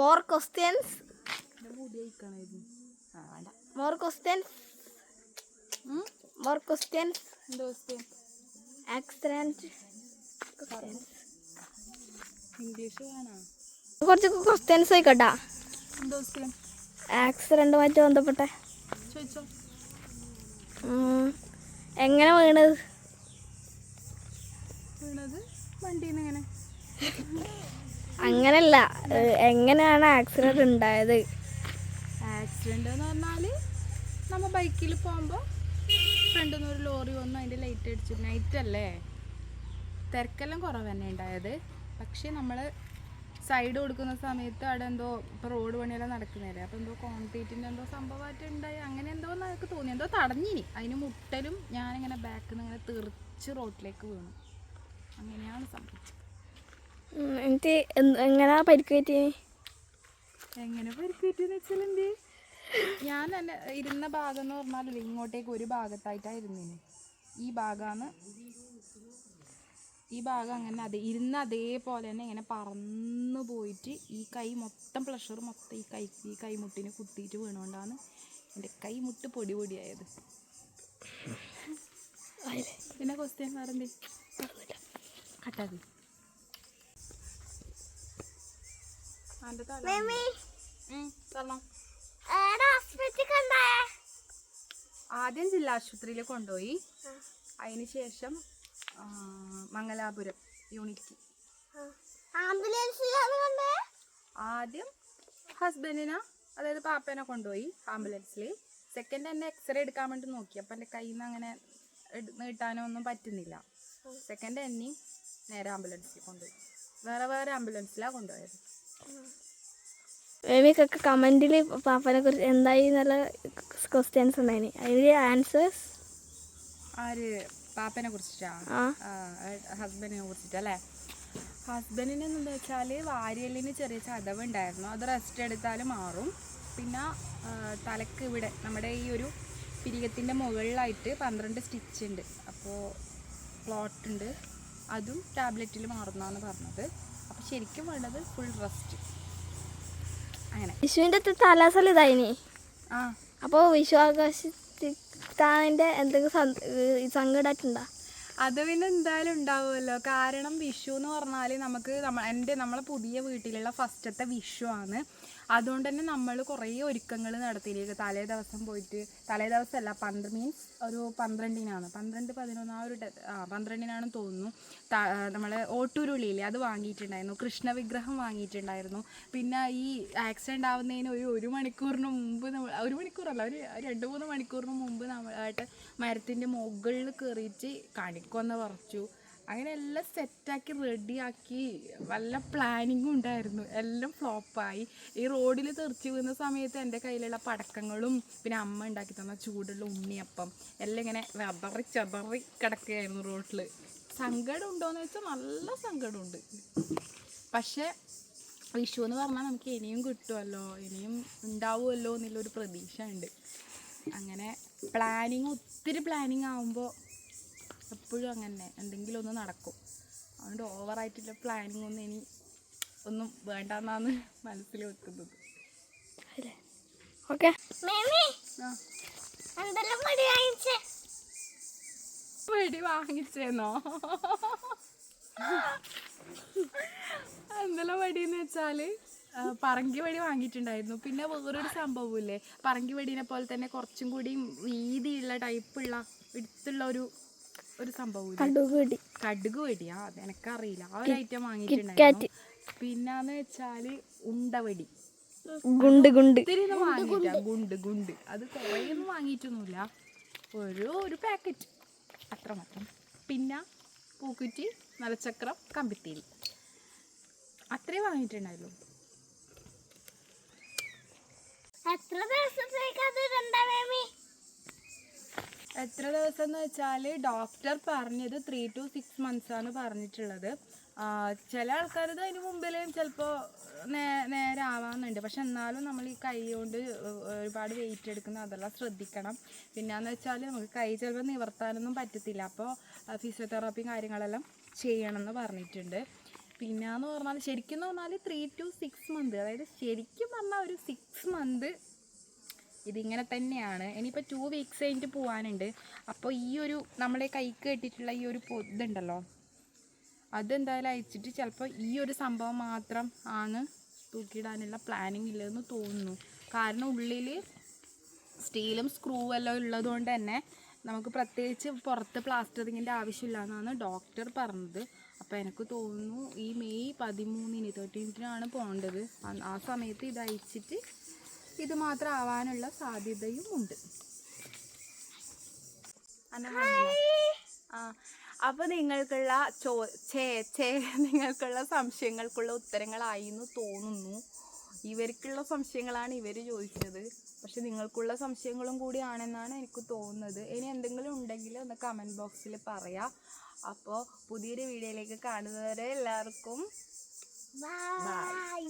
More questions more questions more questions accident കുറച്ച് questions ആയിക്കോട്ടാ ആക്സിഡന്റുമായിട്ട് ആക്സിഡന്റുമായിട്ട് ബന്ധപ്പെട്ട. എങ്ങനെ വീണത്? വീണത് വണ്ടിന്ന് എങ്ങനെ അങ്ങനല്ല. എങ്ങനെയാണ് ആക്സിഡന്റ് ഉണ്ടായത്? ആക്സിഡന്റ് എന്ന് പറഞ്ഞാൽ നമ്മ ബൈക്കിൽ പോകുമ്പോൾ ഫ്രണ്ടിൽ നിന്ന് ഒരു ലോറി വന്നു അതിന്റെ ലൈറ്റ് അടിച്ചു. നൈറ്റ് അല്ലേ? തിരക്കെല്ലാം കുറവ് തന്നെ ഉണ്ടായത്. പക്ഷേ നമ്മൾ സൈഡ് കൊടുക്കുന്ന സമയത്ത് അവിടെ എന്തോ ഇപ്പോൾ റോഡ് പണിയെല്ലാം നടക്കുന്നില്ലേ അപ്പോൾ എന്തോ കോൺക്രീറ്റിന്റെ എന്തോ സംഭവമായിട്ട് ഉണ്ടായി. അങ്ങനെ എന്തോ എനിക്ക് തോന്നി. എന്തോ തടഞ്ഞിനി. അതിന് മുട്ടലും ഞാനിങ്ങനെ ബാക്കിൽ നിന്ന് ഇങ്ങനെ തെറിച്ച് റോട്ടിലേക്ക് വീണു. അങ്ങനെയാണ് സംഭവിച്ചത്. ഉം, എങ്ങനെ പരിക്ക് പറ്റിയത് എങ്ങനെ പരിക്കേറ്റെന്ന് വെച്ചാൽ എന്ത് ഞാൻ തന്നെ ഇരുന്ന ഭാഗം എന്ന് പറഞ്ഞാൽ ഇങ്ങോട്ടേക്ക് ഒരു ഭാഗത്തായിട്ടാണ് ഇരുന്നിന്. ഈ ഭാഗമാണ് ഈ ഭാഗം അങ്ങനെ അതെ ഇരുന്ന അതേപോലെ തന്നെ ഇങ്ങനെ പറന്നു പോയിട്ട് ഈ കൈ മൊത്തം പ്രഷർ മൊത്തം ഈ കൈ ഈ കൈമുട്ടിന് കുത്തിയിട്ട് വീണുകൊണ്ടാണ് എന്റെ കൈമുട്ട് പൊടി പൊടിയായത്. പിന്നെ ക്വസ്റ്റ്യൻ പറഞ്ഞേ എന്തേ ആദ്യം ജില്ലാ ആശുപത്രിയിൽ കൊണ്ടുപോയി. അതിന് ശേഷം ആ, മംഗലാപുരം യൂണിറ്റ് ആദ്യം ഹസ്ബൻഡിനെ അതായത് പാപ്പേനെ കൊണ്ടുപോയി ആംബുലൻസിൽ സെക്കൻഡ് എന്നെ എക്സ്റേ എടുക്കാൻ വേണ്ടി നോക്കി. അപ്പം എന്റെ കയ്യിൽ നിന്ന് അങ്ങനെ നീട്ടാനോ ഒന്നും പറ്റുന്നില്ല. സെക്കൻഡ് എന്നെയും നേരെ ആംബുലൻസിൽ കൊണ്ടുപോയി. വേറെ വേറെ ആംബുലൻസിലാണ് കൊണ്ടുപോയത്. മേമിക്കൊക്കെ കമന്റിൽ പാപ്പനെ കുറിച്ച് എന്തായി എന്നുള്ള ക്വസ്റ്റ്യൻസ് ഉണ്ടായിന്. അതിൽ ആൻസേഴ്സ് ആര്? പാപ്പനെ കുറിച്ചിട്ടാണ് ഹസ്ബൻഡിനെ കുറിച്ചിട്ടല്ലേ ഹസ്ബൻഡിന് എന്താ വെച്ചാൽ വാരിയലിന് ചെറിയ ചതവുണ്ടായിരുന്നു. അത് റെസ്റ്റ് എടുത്താൽ മാറും. പിന്നെ തലക്ക് ഇവിടെ നമ്മുടെ ഈ ഒരു പിരികത്തിന്റെ മുകളിലായിട്ട് പന്ത്രണ്ട് സ്റ്റിച്ച് ഉണ്ട്. അപ്പോൾ ക്ലോട്ട് ഉണ്ട്. അതും ടാബ്ലറ്റിൽ മാറുന്നതാണ് പറഞ്ഞത്. അപ്പോൾ ശരിക്കും വേണ്ടത് ഫുൾ റെസ്റ്റ് അങ്ങനെ. വിഷുവിന്റെ തലാസല ഇതായിനി. ആ. അപ്പോൾ വിഷു ആഘോഷിത്താന്റെ എന്തെങ്കിലും സങ്കടമായിട്ടുണ്ടോ അത് പിന്നെ എന്തായാലും ഉണ്ടാവുമല്ലോ. കാരണം വിഷു എന്ന് പറഞ്ഞാൽ നമുക്ക് നമ്മ എന്റെ നമ്മളെ പുതിയ വീട്ടിലുള്ള ഫസ്റ്റത്തെ വിഷു ആണ്. അതുകൊണ്ട് തന്നെ നമ്മൾ കുറേ ഒരുക്കങ്ങൾ നടത്തിയിലേക്ക് തലേ ദിവസം പോയിട്ട് തലേ ദിവസമല്ല പന്ത്ര മീൻസ് ഒരു പന്ത്രണ്ടിനാണ്. പന്ത്രണ്ട് പതിനൊന്ന് ആ ഒരു ആ പന്ത്രണ്ടിനാണെന്ന് തോന്നുന്നു. നമ്മൾ ഓട്ടൂരുള്ളിയില്ലേ അത് വാങ്ങിയിട്ടുണ്ടായിരുന്നു. കൃഷ്ണ വിഗ്രഹം വാങ്ങിയിട്ടുണ്ടായിരുന്നു. പിന്നെ ഈ ആക്സിഡന്റ് ആവുന്നതിന് ഒരു ഒരു മണിക്കൂറിന് മുമ്പ് നമ്മൾ ഒരു മണിക്കൂറല്ല ഒരു രണ്ട് മൂന്ന് മണിക്കൂറിന് മുമ്പ് നമ്മളായിട്ട് മരത്തിന്റെ മുകളിൽ കയറിയിട്ട് കണിക്കൊന്ന് പറിച്ചു. അങ്ങനെ എല്ലാം സെറ്റാക്കി റെഡിയാക്കി വല്ല പ്ലാനിങ്ങും ഉണ്ടായിരുന്നു. എല്ലാം ഫ്ലോപ്പായി ഈ റോഡിൽ തെറിച്ച് വീഴുന്ന സമയത്ത് എന്റെ കയ്യിലുള്ള പടക്കങ്ങളും പിന്നെ അമ്മ ഉണ്ടാക്കി തന്ന ചൂടുള്ള ഉണ്ണിയപ്പം എല്ലാം ഇങ്ങനെ വെതറി ചെതറി കിടക്കുകയായിരുന്നു റോഡിൽ സങ്കടം ഉണ്ടോയെന്ന് വെച്ചാൽ നല്ല സങ്കടമുണ്ട്. പക്ഷേ വിഷു എന്ന് പറഞ്ഞാൽ നമുക്ക് ഇനിയും കിട്ടുമല്ലോ ഇനിയും ഉണ്ടാവുമല്ലോ എന്നുള്ളൊരു പ്രതീക്ഷ ഉണ്ട് അങ്ങനെ പ്ലാനിങ് ഒത്തിരി പ്ലാനിങ് ആകുമ്പോൾ എപ്പോഴും അങ്ങനെ. എന്തെങ്കിലും ഒന്ന് നടക്കും. അതുകൊണ്ട് ഓവറായിട്ടുള്ള പ്ലാനിങ് ഒന്നും ഇനി ഒന്നും വേണ്ടെന്നാണ് മനസ്സിൽ വെക്കുന്നത്. ഓക്കെ. വെടി വാങ്ങിച്ചേന്നോ? എന്തെല്ലാം വടിയെന്ന് വെച്ചാൽ പറങ്കി വടി വാങ്ങിയിട്ടുണ്ടായിരുന്നു. പിന്നെ വേറൊരു സംഭവമില്ലേ പറങ്കി വടീനെ പോലെ തന്നെ കുറച്ചും കൂടി വീതിയുള്ള ടൈപ്പുള്ള എടുത്തുള്ള ഒരു ഒരു സംഭവം കടുക് വെടിയാ അത് എനിക്കറിയില്ല. ആ ഒരു ഐറ്റം വാങ്ങിയിട്ടുണ്ടായിരുന്നു. പിന്നാന്ന് വെച്ചാൽ ഉണ്ടവെടി ഗുണ്ട് ഗുണ്ട്. വാങ്ങിയില്ല ഗുണ്ട് ഗുണ്ട്. അത് കുറേ ഒന്നും വാങ്ങിയിട്ടൊന്നുമില്ല. ഒരു ഒരു പാക്കറ്റ് അത്ര മാത്രം. പിന്നെ പൂക്കുറ്റി നലച്ചക്രം കമ്പിത്തേരി അത്രേ വാങ്ങിയിട്ടുണ്ടായുള്ളൂ. എത്ര ദിവസത്തേക്ക് അത് ഇടണ്ട മേമി എത്ര ദിവസം എന്ന് വെച്ചാൽ ഡോക്ടർ പറഞ്ഞത് ത്രീ ടു സിക്സ് മന്ത്സ് ആണ് പറഞ്ഞിട്ടുള്ളത്. ചില ആൾക്കാരത് അതിന് മുമ്പിലേയും ചിലപ്പോൾ നേ നേരെ ആവാന്നുണ്ട് പക്ഷെ എന്നാലും നമ്മൾ ഈ കൈ കൊണ്ട് ഒരുപാട് വെയിറ്റ് എടുക്കുന്ന അതെല്ലാം ശ്രദ്ധിക്കണം. പിന്നെയെന്ന് വെച്ചാൽ നമുക്ക് കൈ ചിലപ്പോൾ നിവർത്താനൊന്നും പറ്റത്തില്ല. അപ്പോൾ ഫിസിയോതെറാപ്പിയും കാര്യങ്ങളെല്ലാം ചെയ്യണം എന്ന് പറഞ്ഞിട്ടുണ്ട്. പിന്നെന്ന് പറഞ്ഞാൽ ശരിക്കും എന്ന് പറഞ്ഞാൽ ത്രീ ടു സിക്സ് മന്ത് അതായത് ശരിക്കും പറഞ്ഞാൽ ഒരു സിക്സ് മന്ത് ഇതിങ്ങനെ തന്നെയാണ്. ഇനിയിപ്പോൾ ടു വീക്സ് കഴിഞ്ഞിട്ട് പോകാനുണ്ട് അപ്പോൾ ഈ ഒരു നമ്മളെ കൈക്ക് കെട്ടിയിട്ടുള്ള ഈ ഒരു ഇതുണ്ടല്ലോ. അതെന്തായാലും അയച്ചിട്ട് ചിലപ്പോൾ ഈ ഒരു സംഭവം മാത്രം ആണ് തൂക്കിയിടാനുള്ള പ്ലാനിങ് ഇല്ലെന്ന് തോന്നുന്നു. കാരണം ഉള്ളിൽ സ്റ്റീലും സ്ക്രൂ എല്ലാം ഉള്ളതുകൊണ്ട് തന്നെ നമുക്ക് പ്രത്യേകിച്ച് പുറത്ത് പ്ലാസ്റ്ററിങ്ങിന്റെ ആവശ്യമില്ല എന്നാണ് ഡോക്ടർ പറഞ്ഞത്. അപ്പോൾ എനിക്ക് തോന്നുന്നു ഈ മെയ് പതിമൂന്നിന് തേർട്ടീൻത്തിനാണ് പോകേണ്ടത്. ആ സമയത്ത് ഇത് അയച്ചിട്ട് ഇത് മാത്രം ആവാനുള്ള സാധ്യതയും ഉണ്ട് ആ അപ്പോൾ നിങ്ങൾക്കുള്ള ചോ ചേ ചേ നിങ്ങൾക്കുള്ള സംശയങ്ങൾക്കുള്ള ഉത്തരങ്ങളായി എന്ന് തോന്നുന്നു. ഇവർക്കുള്ള സംശയങ്ങളാണ് ഇവർ ചോദിച്ചത്. പക്ഷെ നിങ്ങൾക്കുള്ള സംശയങ്ങളും കൂടിയാണെന്നാണ് എനിക്ക് തോന്നുന്നത്. ഇനി എന്തെങ്കിലും ഉണ്ടെങ്കിൽ ഒന്ന് കമന്റ് ബോക്സിൽ പറയാം. അപ്പോൾ പുതിയൊരു വീഡിയോയിലേക്ക് കാണുന്നവരെ എല്ലാവർക്കും ബൈ